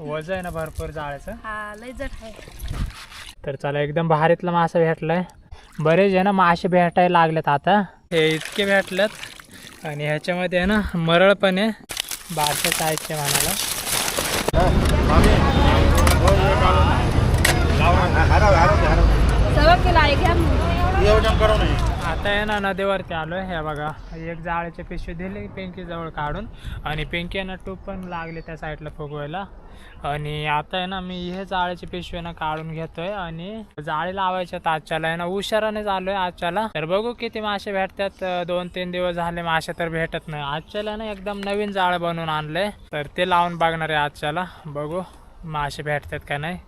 वज आहे ना भरपूर जाळ्याचं. हा लय जट आहे. तर चला एकदम भारीतला मासा भेटलाय. बरेच आहे ना मासे भेटायला लागलेत आता. हे इतके भेटलेत. आणि ह्याच्यामध्ये आहे ना मरळ पण आहे. बारशे साईजचे म्हणाला. आता आहे ना नदीवरती आलो आहे. हे बघा एक जाळ्याची पिशवी दिली पेंकीजवळ काढून. आणि पेंकी ना टूप पण लागली त्या साईडला फुगवायला. आणि आता आहे ना मी हे जाळ्याची पिशवी ना काढून घेतोय. आणि जाळी लावायच्या आजच्याला. आहे ना उशारानेच आलोय आजच्याला. तर बघू किती मासे भेटतात. दोन तीन दिवस झाले मासे तर भेटत नाही. आजच्याला ना एकदम नवीन जाळं बनवून आणलंय. तर ते लावून बघणार आहे आजच्याला. बघू मासे भेटतात का नाही.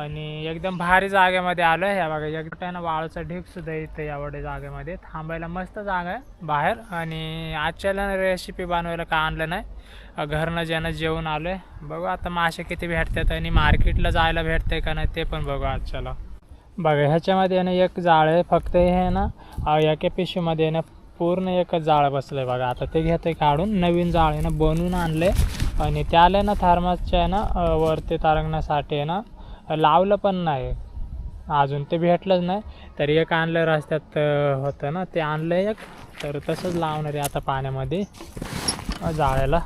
आणि एकदम भारी जागेमध्ये आलो आहे ह्या बघा एकट्यानं ना वाळूचा ढीक सुद्धा इथे एवढ्या जागेमध्ये. थांबायला मस्त जागा आहे बाहेर. आणि आजच्याला रेसिपी बनवायला का आणलं नाही. घरनं ज्यानं जेवून आलो आहे बघू आता मासे किती भेटतात आणि मार्केटला जायला भेटतंय का नाही ते पण बघू आजच्याला. बघा ह्याच्यामध्ये आहे ना एक जाळ आहे. फक्त हे आहे ना अ, एका पिशवीमध्ये आहे ना पूर्ण एकच जाळ बसलं आहे बघा. आता ते घेतोय काढून. नवीन जाळ आहे ना बनवून आणले आणि त्याला ना थर्मासच्या आहे ना वरती तरंगण्यासाठी आहे ना लावलं पण नाही. अजून ते भेटलंच नाही. तर एक आणलं रस्त्यात होतं ना ते आणलं एक. तर तसंच लावणार आहे आता पाण्यामध्ये. जाळ्याला.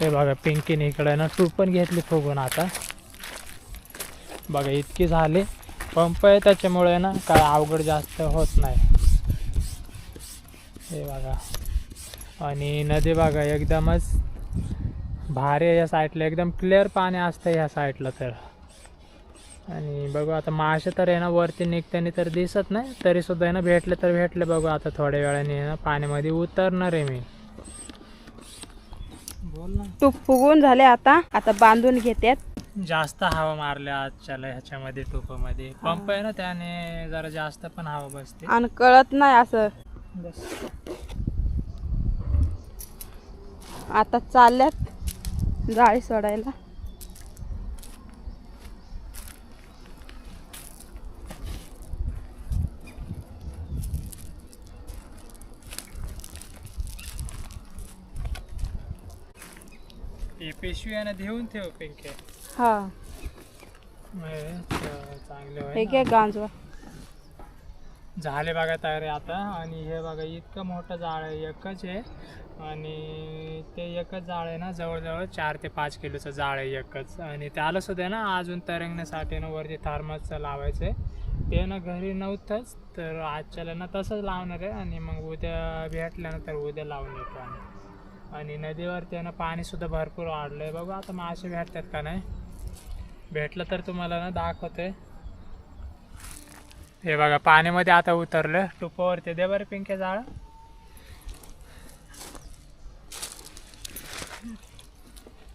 ते बघा पिंकीने इकडे ना टूप पण घेतली फुगून आता. बघा इतकी झाली. पंप आहे त्याच्यामुळे ना काय अवघड जास्त होत नाही. हे बघा. आणि नदी बघा एकदमच भारी आहे या साईडला. एकदम क्लिअर पाणी असतं ह्या साईडला तर. आणि बघू आता मासे तर आहे ना वरती निघताना तर दिसत नाही तरी सुद्धा आहे ना भेटले तर भेटले बघू आता थोड्या वेळाने ना पाण्यामध्ये उतरणार आहे मी. बोल ना. तूप फुगून झाले आता आता बांधून घेतात जास्त हवा मारल्या आजच्याला ह्याच्यामध्ये टोपामध्ये पंप आहे ना त्याने जरा जास्त पण हवा बसते. आणि कळत नाही असं. बस. आता चालल्यात. जाळी सोडायला पिशवी आहे ना देऊन ठेव पिंके. हा. हे, चांगले हे. घे गांजवा. झाले बघा तयार आहे आता. आणि हे बघा इतकं मोठं जाळ आहे एकच आहे. आणि ते एकच जाळ आहे ना जवळजवळ चार ते पाच किलोचं जाळ आहे एकच. आणि त्याला सुद्धा ना अजून तरंगण्यासाठी ना वरती थर्मासचं लावायचं आहे ते ना घरी नव्हतंच तर आजच्याला ना तसंच लावणार आहे. आणि मग उद्या भेटल्यानंतर उद्या लावून येतो आम्ही. आणि नदीवरती ना पाणीसुद्धा भरपूर वाढलं आहे बघू आता मासे भेटतात का नाही. भेटलं तर तुम्हाला ना दाखवते. हे बघा पाण्यामध्ये आता उतरलं. टुपावरती दे बरं पिंके जाळ.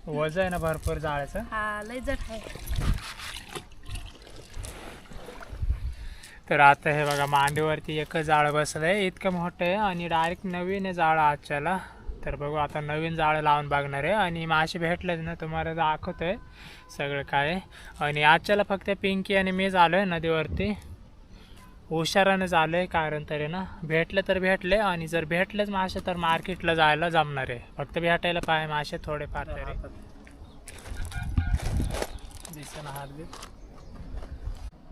वज आहे ना भरपूर जाळ्याचं. हा लय जट आहे. तर आता हे बघा मांडीवरती एकच जाळं बसलं आहे इतकं मोठं आहे आणि डायरेक्ट नवीन आहे जाळं आजच्याला. तर बघू आता नवीन जाळं लावून बघणार आहे. आणि मासे भेटलेच ना तुम्हाला दाखवतोय सगळं काय आहे. आणि आजच्याला फक्त पिंकी आणि मी झालो आहे नदीवरती. हुशारानं झालं आहे कारण तरी ना. भेटले तर भेटले आणि जर भेटलेच मासे तर मार्केटला जायला जमणार आहे. फक्त भेटायला पाहिजे मासे थोडेफार तरी. दिसेना हात बीत.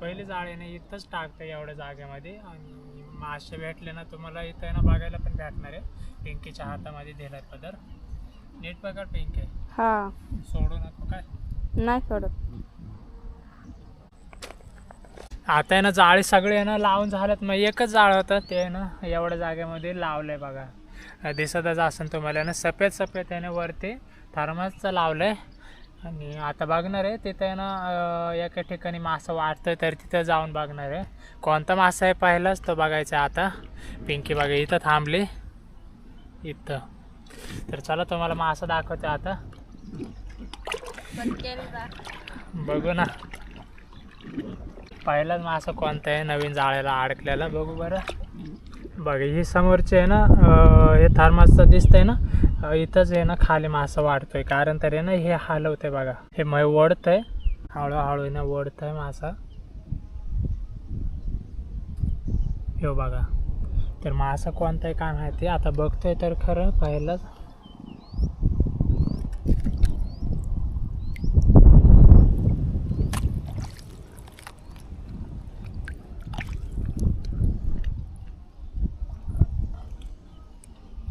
पहिले इथंच टाकतं एवढ्या जागेमध्ये आणि मासे भेटले ना तुम्हाला इथं आहे ना बघायला पण भेटणार आहे. पिंकीच्या हातामध्ये दिलाय पदर. नीट पकड पिंके. हा. सोडू नको काय? नाही सोडत. आता आहे ना जाळी सगळे आहे ना लावून झाल्यात. मग एकच जाळ होतं ते आहे ना एवढ्या जागेमध्ये लावलंय बघा. दिसतच असेल तुम्हाला ना सफेद सफेद आहे ना वरती. थर्मासचं लावलंय. आणि आता बघणार आहे तिथं आहे ना एका ठिकाणी मासा वाटतोय तर तिथं जाऊन बघणार आहे. कोणता मासा आहे पहिलाच तो बघायचा आहे आता. पिंकी बघा इथं थांबली. इथं. तर चला तुम्हाला मासा दाखवते आता. बघू ना. पहिलाच मासा कोणता आहे? नवीन जाळ्याला अडकलेला बघू बरं. बघ ही समोरची आहे ना हे थर्मासचं दिसतंय ना इथंच आहे ना खाली मासा वाढतोय. कारण तर आहे ना हे हलवतंय बघा. हे मै ओढतंय. हळूहळू ना ना ओढतंय मासा. हे बघा. तर मासा कोणता आहे काय माहिती? आता बघतोय तर खरं पहिलंच.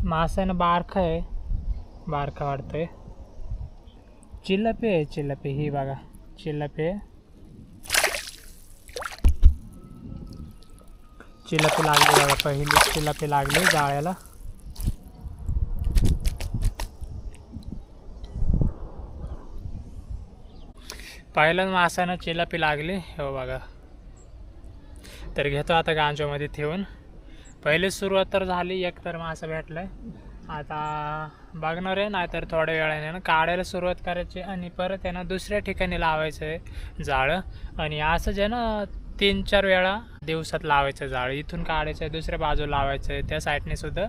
मासा आहे ना बारखा आहे. बारखा वाढतोय. चिल्लपे आहे चिल्लपी. ही बघा चिल्लपे. आहे चिल्लपी लागली बघा पहिली चिल्लपे लागली जाळ्याला. पहिल्याच मासानं चिल्लपी लागली हो बघा. तर घेतो आता गांजोमध्ये ठेवून. पहिले सुरुवात तर झाली एक तर मासा आहे आता बघणार आहे नाहीतर थोड्या वेळाने. ना काढायला सुरुवात करायची आणि परत आहे ना दुसऱ्या ठिकाणी लावायचं आहे जाळं आणि असंच आहे ना तीन चार वेळा दिवसात लावायचं जाळं इथून काढायचं आहे दुसऱ्या बाजूला लावायचं आहे त्या साईडने सुद्धा.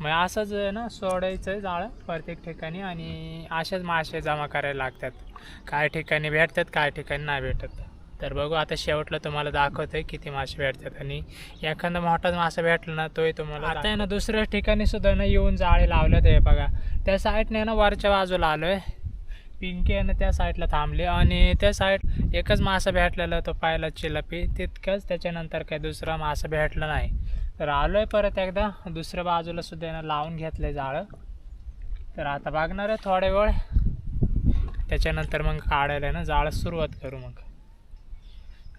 मग असंच आहे ना सोडायचं आहे जाळं प्रत्येक ठिकाणी आणि असेच मासे जमा करायला लागतात. काय ठिकाणी भेटतात काय ठिकाणी नाही भेटत. तर बघू आता शेवटला तुम्हाला दाखवतोय किती मासे भेटतात आणि एखादा मोठाच मासा भेटला ना तोही तुम्हाला आता आहे ना दुसऱ्या ठिकाणी सुद्धा ना येऊन जाळे लावले ते बघा. त्या साईडने ना वरच्या बाजूला आलोय. पिंकी आहे ना त्या साईडला थांबली आणि त्या साईड एकच मासा भेटलेला तो पाहिला चिलपी. तितकंच त्याच्यानंतर काही दुसरा मासा भेटला नाही. तर आलोय परत एकदा. दुसऱ्या बाजूला सुद्धा आहे ना लावून घेतलंय जाळं. तर आता बघणार आहे थोड्या वेळ. त्याच्यानंतर मग काढायला आहे ना जाळं सुरुवात करू मग.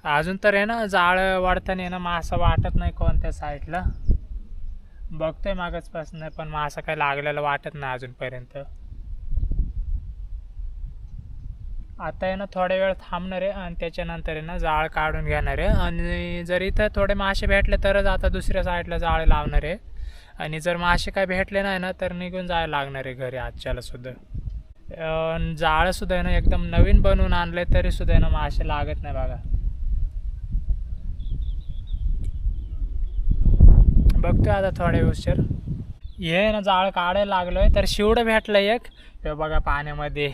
अजून तर आहे ना जाळं वाढताना आहे ना मासा वाटत नाही कोणत्या साईडला बघतोय मागचपासून पण मासा काही लागलेला वाटत नाही अजूनपर्यंत. आता आहे ना थोड्या वेळ थांबणार आहे आणि त्याच्यानंतर आहे ना जाळ काढून घेणार आहे. आणि जर इथं थोडे मासे भेटले तरच आता दुसऱ्या साईडला जाळ लावणार आहे. आणि जर मासे काय भेटले नाही ना तर निघून जायला लागणार आहे घरी आजच्याला सुद्धा. अं, जाळं सुद्धा आहे ना एकदम नवीन बनवून आणले तरी सुद्धा आहे ना मासे लागत नाही बघा. बघतोय आता थोड्या उशीर. हे ना जाळं काढायला लागलोय तर शिवडं भेटलं एक. हे बघा पाण्यामध्ये.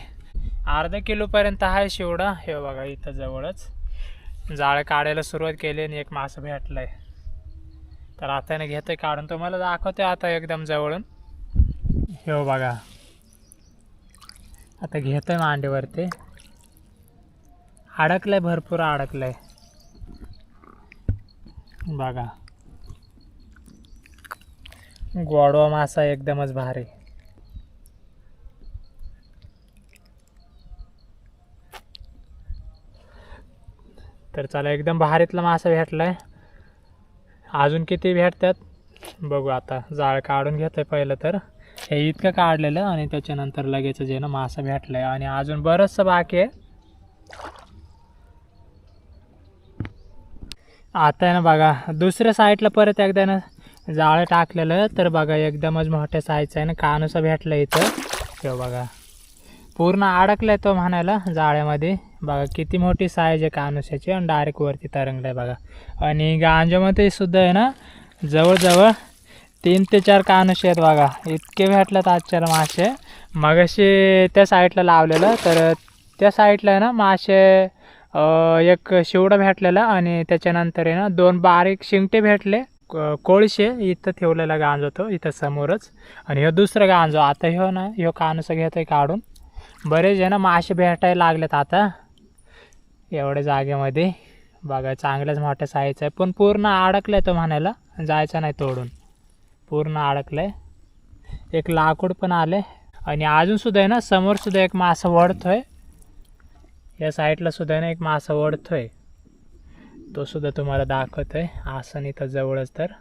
अर्धा किलोपर्यंत आहे शिवडा. हे बघा इथं जवळच. जाळं काढायला सुरुवात केली आणि एक मासं आहे तर आता ना घेतोय काढून. तुम्हाला दाखवते आता एकदम जवळून. हे बघा. आता घेतोय मांडीवरती. अडकलंय भरपूर अडकलंय. बघा. गोडवा मासा एकदमच भारी. तर चला एकदम भारीतला मासा भेटलाय. अजून किती भेटतात? बघू आता जाळ काढून घेतोय पहिलं तर. हे इतकं काढलेलं आणि त्याच्यानंतर लगेच जे ना मासा भेटलाय. आणि अजून बरंचसं बाकी आहे. आता आहे ना बघा दुसऱ्या साईडला परत एकदा ना जाळं टाकलेलं तर बघा एकदमच मोठ्या साईजचं आहे ना कानुसा भेटलं इथं. ते बघा. पूर्ण अडकलाय तो म्हणायला जाळ्यामध्ये. बघा किती मोठी साईज आहे कानुसाची आणि डायरेक्ट वरती तरंगलाय बघा. आणि गांजामध्ये सुद्धा आहे ना जवळजवळ तीन ते चार कानुसे आहेत बघा. इतके भेटलं आजच्याला मासे. मगाशी त्या साईडला लावलेलं तर त्या साईडला आहे ना मासे एक शिवडं भेटलेला आणि त्याच्यानंतर आहे ना दोन बारीक शिंगटे भेटले. कोळशे इथं ठेवलेला गांज होतो इथं समोरच. आणि ह्यो दुसरं गांजो आता ह्यो ना ह्यो कानुसा घेतोय काढून. बरेच आहे ना मासे भेटायला लागलेत आता एवढ्या जागेमध्ये. बघा चांगल्याच मोठ्या साईज आहे. पण पूर्ण अडकलाय तो म्हणायला जायचा नाही तोडून. पूर्ण अडकलाय. एक लाकूड पण आले आणि अजून सुद्धा आहे ना समोर सुद्धा एक मासा वडतोय या साईडला सुद्धा आहे ना एक मासा वडतोय तो सुद्धा तुम्हाला आहे आसन इथं जवळच तर.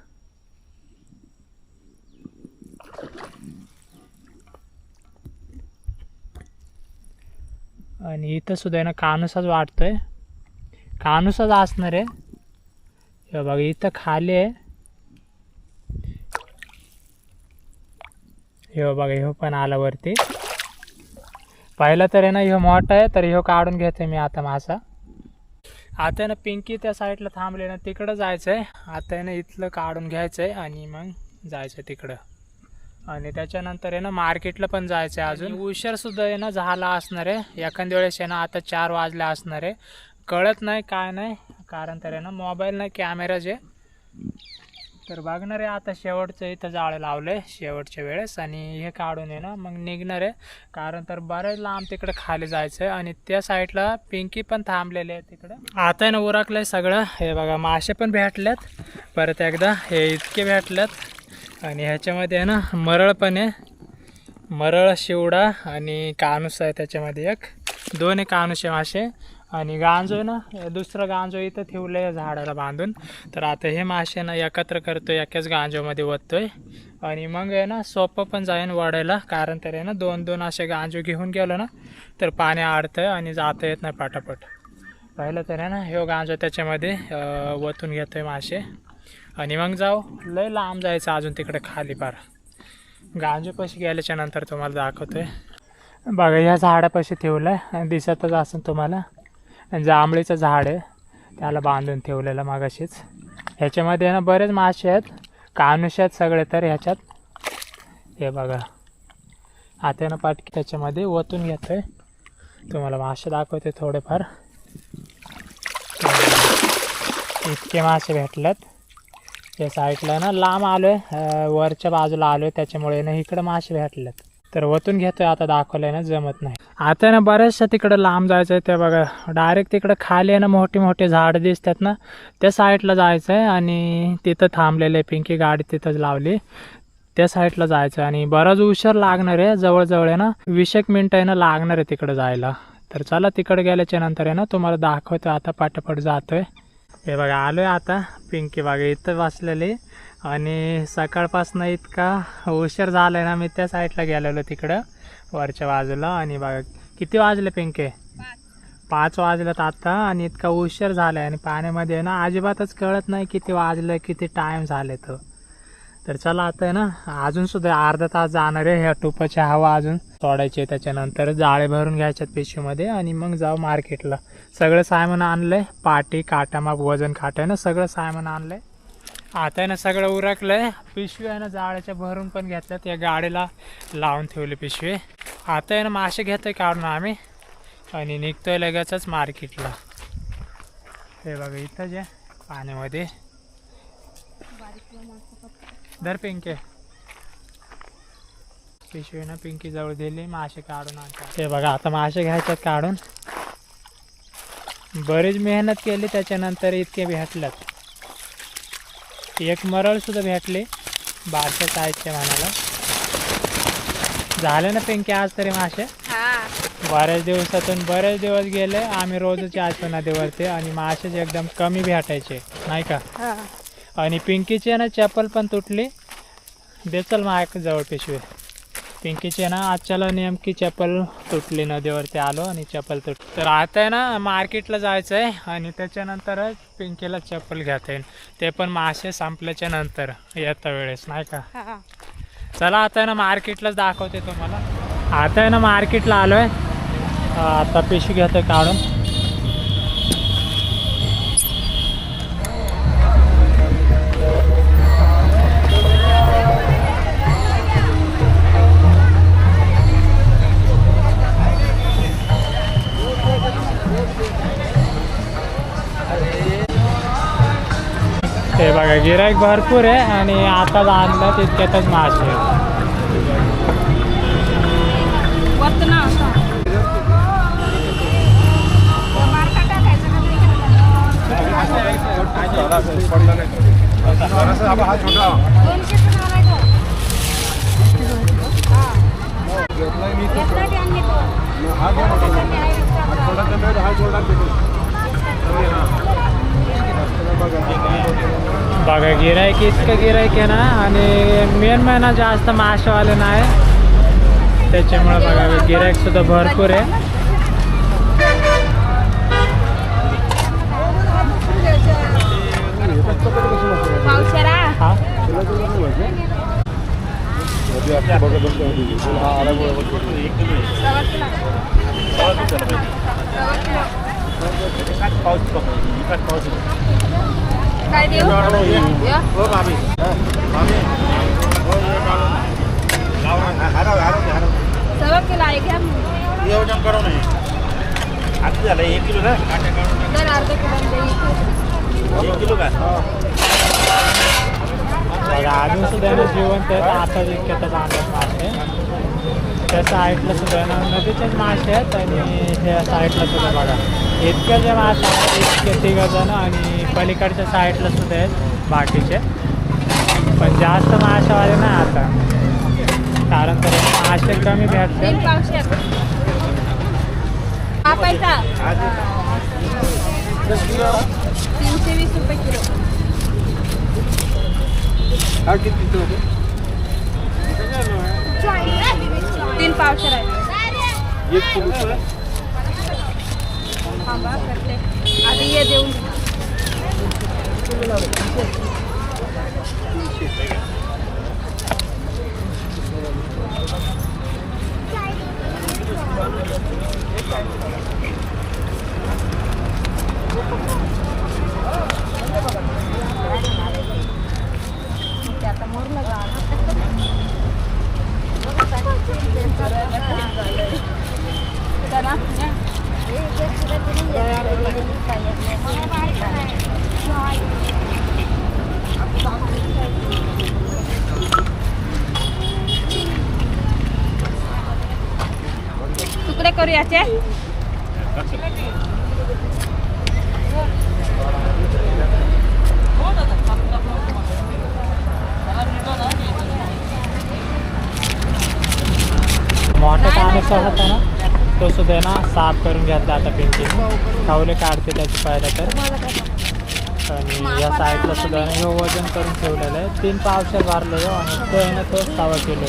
आणि इथं सुद्धा आहे ना कानुसाच वाटतोय. कानुसाच असणार आहे. हे बघा इथं खाली आहे. हे बघा ह्यो पण आला वरती. पहिला तर आहे ना ह्यो मोठा आहे तर ह्यो काढून घेते मी आता मासा. आता आहे ना पिंकी त्या साईडला थांबले ना तिकडं जायचं आहे आता आहे ना इथलं काढून घ्यायचं आहे आणि मग जायचं आहे तिकडं. आणि त्याच्यानंतर आहे ना मार्केटला पण जायचं आहे अजून उशीर सुद्धा आहे ना झाला असणार आहे. एखाद्या वेळेस आहे ना आता चार वाजले असणार आहे. कळत नाही काय नाही. कारण तर आहे ना मोबाईल नाही कॅमेरा जे. तर बघणार आहे आता शेवटचं इथं जाळं लावलंय शेवटच्या वेळेस आणि हे काढून आहे ना मग निघणार. आहे कारण तर बरेच लांब तिकडे खाली जायचं आहे आणि त्या साईडला पिंकी पण थांबलेले आहे तिकडं. आता आहे ना उरकलंय सगळं. हे बघा मासे पण भेटल्यात परत एकदा हे इतके भेटल्यात आणि ह्याच्यामध्ये आहे ना मरळ पण आहे. मरळ शिवडा आणि कानूस आहे त्याच्यामध्ये एक. दोन आहे कानुसे मासे. आणि गांजो आहे ना दुसरं गांजो इथं ठेवलं आहे झाडाला बांधून. तर आता हे मासे ना एकत्र करतोय एकाच गांजोमध्ये ओततोय. आणि मग आहे ना सोपं पण जाईन वाढायला कारण तर आहे ना दोन दोन असे गांजो घेऊन गेलो ना तर पाणी आडतंय आणि जाता येत नाही पाटापट. पाहिलं तर आहे ना हे गांजो त्याच्यामध्ये ओतून घेतोय मासे. आणि मग जाऊ लय लांब जायचं अजून तिकडे खाली पार. गांजोपाशी गेल्याच्यानंतर तुम्हाला दाखवतोय. बघा या झाडापाशी ठेवलं आहे दिसतच असेल तुम्हाला. जांभळीचं झाड आहे त्याला बांधून ठेवलेलं मागाशीच. ह्याच्यामध्ये ना बरेच मासे आहेत कानुश आहेत सगळे तर ह्याच्यात. हे बघा. हात्यानं पाटकी त्याच्यामध्ये ओतून घेतोय. तुम्हाला मासे दाखवते थोडेफार. इतके मासे भेटलेत. या साईडला ना लांब आलो आहे वरच्या बाजूला आलो आहे त्याच्यामुळे ना इकडं मासे भेटलेत. तर वतून घेतोय आता दाखवलंय ना जमत नाही. आता ना बऱ्याचशा तिकडं लांब जायचं आहे ते बघा डायरेक्ट तिकडं खाली आहे ना मोठी मोठी झाडं दिसतात ना त्या साईडला जायचं आहे आणि तिथं थांबलेले पिंकी गाडी तिथंच लावली. त्या साईडला जायचं आहे आणि बराच उशीर लागणार आहे जवळजवळ आहे ना वीस एक मिनटं आहे ना लागणार आहे तिकडं जायला. तर चला तिकडे गेल्याच्यानंतर आहे ना तुम्हाला दाखवतो आता पाटापट जातोय. हे बघा आलोय आता पिंकी बागा इथं बसलेली. आणि सकाळपासून इतका उशीर झाला आहे ना मी त्या साईडला गेलेलो तिकडं वरच्या बाजूला. आणि बघा किती वाजले पिंके? पाच वाजलेत आता आणि इतका उशीर झाला आहे आणि पाण्यामध्ये आहे ना अजिबातच कळत नाही किती वाजलं किती टाईम झाले तर तर चला आता आहे ना अजून सुद्धा अर्धा तास जाणार आहे ह्या टुपाची हवा अजून सोडायची त्याच्यानंतर. जाळे भरून घ्यायच्यात पिशवीमध्ये आणि मग जाऊ मार्केटला सगळं सामान आणलंय पाटी काटामाप वजन काटा आहे ना सगळं सायमन आणलंय. आहे ना सगळं उरकलंय. पिशवी आहे ना जाळ्याच्या भरून पण घेतल्यात. या गाडीला लावून ठेवली पिशवी. आता आहे ना मासे घेतोय काढून आम्ही. आणि निघतोय लगेचच मार्केटला. हे बघा इथं जे पाण्यामध्ये. धर पिंके. पिशवी ना पिंकी जवळ दिली मासे काढून आणतात. हे बघा आता मासे घ्यायच्यात काढून. बरीच मेहनत केली त्याच्यानंतर इतके भेटल्यात. एक मरळ सुद्धा भेटली. बारशे साईजचे म्हणाला. झाले ना पिंकी आज तरी मासे? हा. बऱ्याच दिवसातून बरेच दिवस गेले आम्ही रोजच यायचो नदीवरती आणि मासेच एकदम कमी भेटायचे नाही का? हा. आणि पिंकीची ना चप्पल पण तुटली. दे चल माझ्या जवळ पिशवी. पिंकीची ना आजच्याला नेमकी चप्पल तुटली नदीवरती आलो आणि चप्पल तुट तर आता आहे ना मार्केटला जायचं आहे आणि त्याच्यानंतरच पिंकीला चप्पल घेता येईल. ते पण मासे संपल्याच्या नंतर येता वेळेस नाही का? चला आता आहे ना मार्केटलाच दाखवते तुम्हाला. आता आहे ना मार्केटला आलो आहे आता पिशवी घेतोय काढून. हे बघा भरपूर आहे आणि आता आणलं तितक्यातच मासे आहेत. बघा गिराईक इतकं गिराईक आहे ना आणि मेन महिना जास्त मासेवाले नाही. त्याच्यामुळे बघा गिराईक सुद्धा भरपूर आहे. हा? काय देऊ या. सवा किलो आहे घ्या मग. एक किलो ना दर अर्धा किलो एक किलो का अजून सुद्धा आहे ना आता आहेत आता इतक्यातच आणत मासे त्या साईडला सुद्धा ना नदीचेच मासे आहेत आणि त्या साईडला सुद्धा बघा इतके जे मासे इतके तिघं जण आणि पलीकडच्या साईडला सुद्धा आहेत बाकीचे. पण जास्त माशावाले नाही आता. कारण तर मासे कमी भेटतात. तीन पावशेर हा पैसा तीनशे वीस रुपये किलो हा किती किलो होते? तीन पावशेर आहे एक किलो थांबा करते आधी ये देऊन. ते आता मोरलं का चला तुकडे करू मोठा कानुसा होता ना तो सुद्धा आहे ना साफ करून घेतला आता पेंटिंग. खावले काढते त्याची पाहिलं तर. आणि या साईडला सुद्धा हे वजन करून ठेवलेलं आहे. तीन पावशे भरले हो, आणि तो आहे ना तो सावा किलो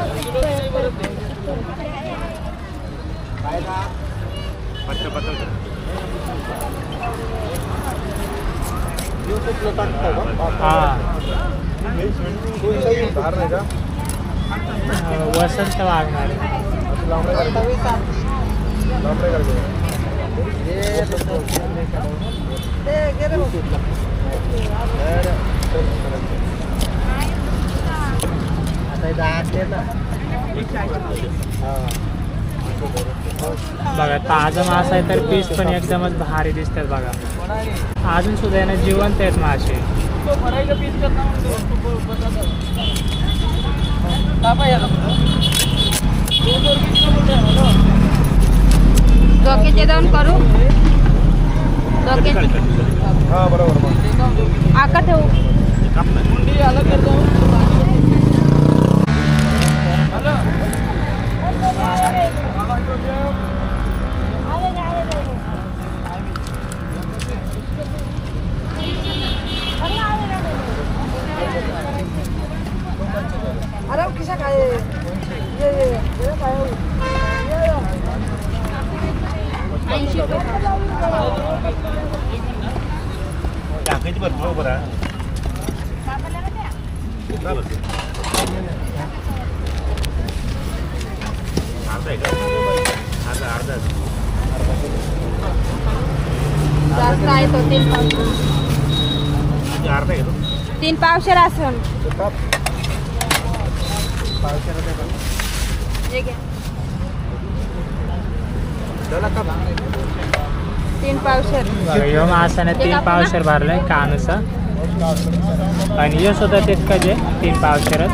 आहे हां. धार नाही का अं, वसंत वागणार लांबडे बघा ताजा मासा आहे तर पीस पण एकदमच भारी दिसतात बघा. अजून सुद्धा आहे ना जिवंत आहेत मासे. डोक्याचे दोन करू? डोक्याचे हा बरोबर आका ठेवू ऐंशी टाकायची भरपूर बरोबर. अर्धा आहे का अर्धा अर्धा जास्त आहे तो तीन तो? तीन पावशेर घे. तीन पावशेर. ह्यो मासाने तीन पावशेर भरलाय कानुसा आणि हे सुद्धा तितकंच आहे तीन पावशेरच.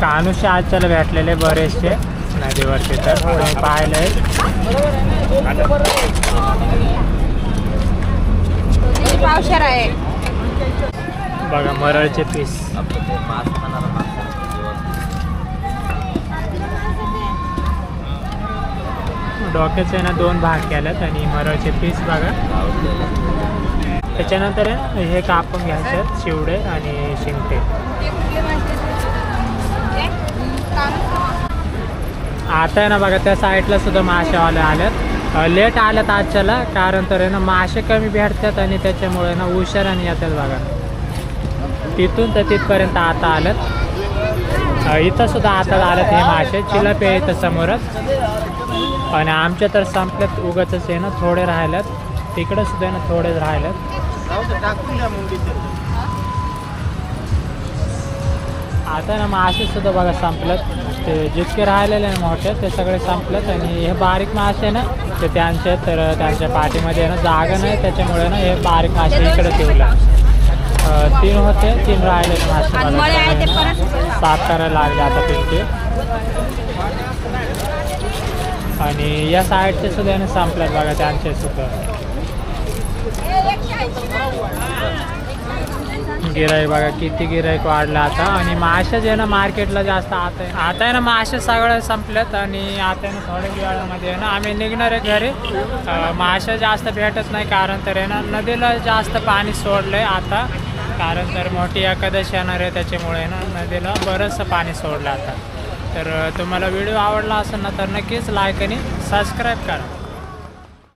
कानुसे आजच्याला भेटलेले बरेचसे. नदीवरती तर पावशेर आहे? बघा मरळचे पीस. डोक्याचे ना दोन भाग केलेत आणि मरळचे पीस बघा. त्याच्यानंतर हे कापून घ्यायचे शिवडे आणि शिंगटे. आता आहे ना बघा त्या साईडला सुद्धा मासेवाले आल्यात. लेट आल्यात आजच्याला कारण तर आहे ना मासे कमी भेटतात आणि त्याच्यामुळे ना उशिराने येतात बघा. तिथून तर तिथपर्यंत आता आल्यात. इथं सुद्धा आता आल्यात हे मासे चिलापे आहे इथं समोरच. आणि आमच्या तर संपल्यात उगाच आहे ना थोडे राहिल्यात. तिकडं सुद्धा आहे ना थोडेच राहिल्यात. आता ना मासे सुद्धा बघा संपलेत ते जितके राहिलेले ना मोठे ते सगळे संपलेत आणि हे बारीक मासे ना ते त्यांचे तर त्यांच्या पाठीमध्ये ना जागा नाही त्याच्यामुळे ना हे बारीक मासे इकडे ठेवले. तीन होते तीन राहिलेले मासे आहे साफ करायला लागले आता पिंके आणि या साईडचे सुद्धा ना संपलेत बघा त्यांचे सुद्धा. गिराई बघा किती गिराईक वाढलं आता. आणि माशाच आहे ना मार्केटला जास्त आता आहे आता आहे ना मासे सगळे संपलेत आणि आता आहे ना थोड्या वेळामध्ये आहे ना आम्ही निघणार आहे घरी. माशा मासे जास्त भेटत नाही कारण तर आहे ना नदीला जास्त पाणी सोडलं आहे आता. कारण तर मोठी एकादशी येणार आहे त्याच्यामुळे ना नदीला बरंचसं पाणी सोडलं आता. तर तुम्हाला व्हिडिओ आवडला असेल ना तर नक्कीच लाईक आणि सबस्क्राईब करा.